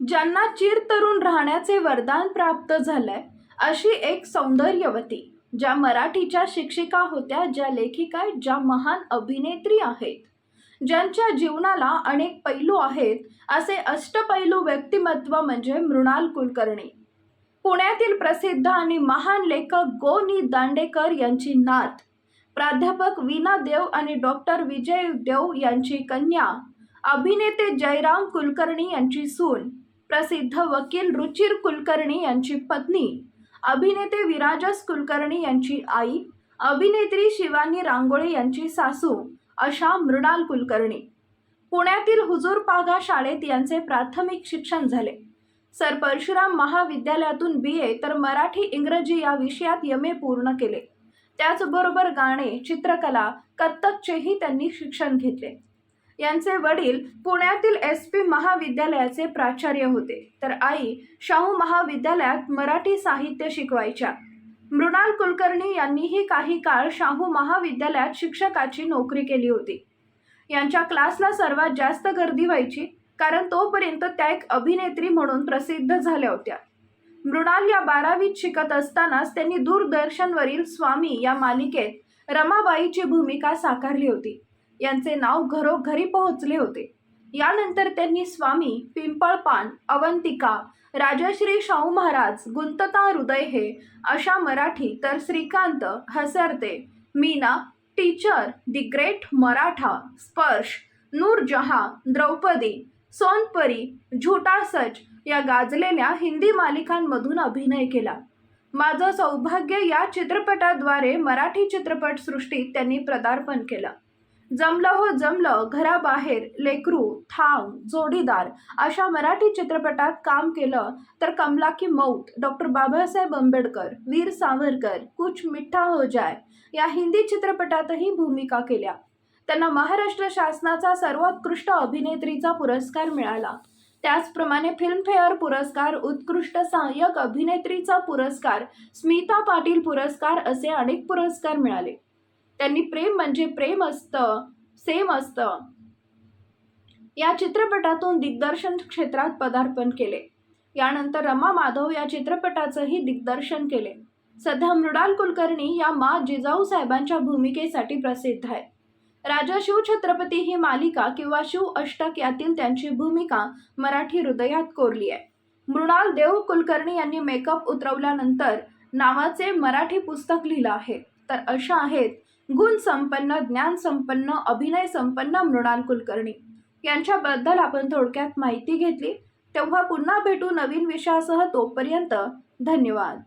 ज्यांना चिर तरुण राहण्याचे वरदान प्राप्त झालंय अशी एक सौंदर्यवती ज्या मराठीच्या शिक्षिका होत्या ज्या लेखिका आहेत, ज्या महान अभिनेत्री आहेत. ज्यांच्या जीवनाला अनेक पैलू आहेत असे अष्टपैलू व्यक्तिमत्व म्हणजे मृणाल कुलकर्णी. पुण्यातील प्रसिद्ध आणि महान लेखक गो नि दांडेकर यांची नात. प्राध्यापक वीना देव आणि डॉक्टर विजय देव यांची कन्या. अभिनेते जयराम कुलकर्णी यांची सून प्रसिद्ध वकील रुचिर कुलकर्णी यांची पत्नी अभिनेते विराजस कुलकर्णी यांची आई अभिनेत्री शिवानी रांगोळे यांची सासू अशा मृणाल कुलकर्णी. पुण्यातील हुजूर पागा शाळेत यांचे प्राथमिक शिक्षण झाले. सर परशुराम महाविद्यालयातून बी. ए. तर मराठी इंग्रजी या विषयात एम. ए. पूर्ण केले. त्याचबरोबर गाणे चित्रकला कथ्थकचेही त्यांनी शिक्षण घेतले. यांचे वडील पुण्यातील एस पी महाविद्यालयाचे प्राचार्य होते. तर आई शाहू महाविद्यालयात मराठी साहित्य शिकवायच्या. मृणाल कुलकर्णी यांनीही काही काळ शाहू महाविद्यालयात शिक्षकाची नोकरी केली होती. यांच्या क्लासला सर्वात जास्त गर्दी व्हायची कारण तोपर्यंत त्या एक अभिनेत्री म्हणून प्रसिद्ध झाल्या होत्या. मृणाल या बारावीत शिकत असतानाच त्यांनी दूरदर्शनवरील स्वामी या मालिकेत रमाबाईची भूमिका साकारली होती. यांचे नाव घरोघरी पोहोचले होते. यानंतर त्यांनी स्वामी पिंपळपान अवंतिका राजश्री शाहू महाराज गुंतता हृदय हे अशा मराठी तर Shrikant Hasrate Meena teacher the great Maratha Sparsh Noorjaha Draupadi Sonpari झुटा सच या गाजलेल्या हिंदी मालिकांमधून अभिनय केला. माझं सौभाग्य या चित्रपटाद्वारे मराठी चित्रपटसृष्टीत त्यांनी पदार्पण केलं. जमलं हो जमलं घराबाहेर लेकरू थांब जोडीदार अशा मराठी चित्रपटात काम केलं तर कमला की मौत डॉक्टर बाबासाहेब आंबेडकर वीर सावरकर कुछ मिठ्ठा हो जाय या हिंदी चित्रपटातही भूमिका केल्या. त्यांना महाराष्ट्र शासनाचा सर्वोत्कृष्ट अभिनेत्रीचा पुरस्कार मिळाला. त्याचप्रमाणे फिल्मफेअर पुरस्कार उत्कृष्ट सहाय्यक अभिनेत्रीचा पुरस्कार स्मिता पाटील पुरस्कार असे अनेक पुरस्कार मिळाले. त्यांनी प्रेम म्हणजे प्रेम असतं सेम असतं. या चित्रपटातून दिग्दर्शन क्षेत्रात पदार्पण केले. यानंतर रमा माधव या चित्रपटाचंही दिग्दर्शन केले. सध्या मृणाल कुलकर्णी या मा जिजाऊ साहेबांच्या भूमिकेसाठी प्रसिद्ध आहे राजा शिवछत्रपती ही मालिका किंवा शिव अष्टक यातील त्यांची भूमिका मराठी हृदयात कोरली आहे. मृणाल देव कुलकर्णी यांनी मेकअप उतरवल्यानंतर नावाचे मराठी पुस्तक लिहिलं आहे. तर अशा आहेत गुण संपन्न ज्ञान संपन्न अभिनय संपन्न मृणाल कुलकर्णी. यांच्याबद्दल आपण थोडक्यात माहिती घेतली. तेव्हा पुन्हा भेटू नवीन विषयासह तोपर्यंत धन्यवाद.